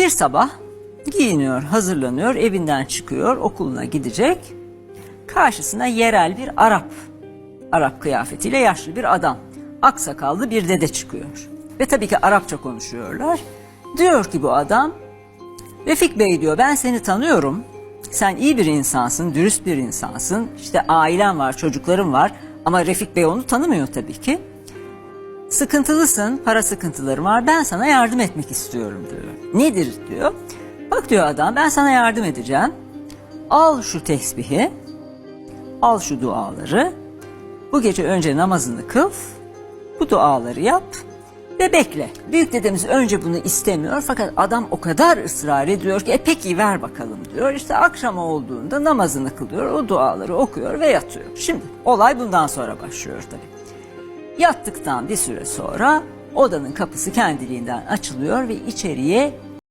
Bir sabah giyiniyor, hazırlanıyor, evinden çıkıyor, okuluna gidecek. Karşısına yerel bir Arap, Arap kıyafetiyle yaşlı bir adam, aksakallı bir dede çıkıyor. Ve tabii ki Arapça konuşuyorlar. Diyor ki bu adam, Refik Bey diyor ben seni tanıyorum. Sen iyi bir insansın, dürüst bir insansın. İşte ailen var, çocukların var. Ama Refik Bey onu tanımıyor tabii ki. Sıkıntılısın, para sıkıntılarım var. Ben sana yardım etmek istiyorum diyor. Nedir diyor. Bak diyor adam ben sana yardım edeceğim. Al şu tesbihi, al şu duaları. Bu gece önce namazını kıl, bu duaları yap ve bekle. Büyük dedemiz önce bunu istemiyor fakat adam o kadar ısrar ediyor ki e peki ver bakalım diyor. İşte akşam olduğunda namazını kılıyor, o duaları okuyor ve yatıyor. Şimdi olay bundan sonra başlıyor tabii. Yattıktan bir süre sonra odanın kapısı kendiliğinden açılıyor ve içeriye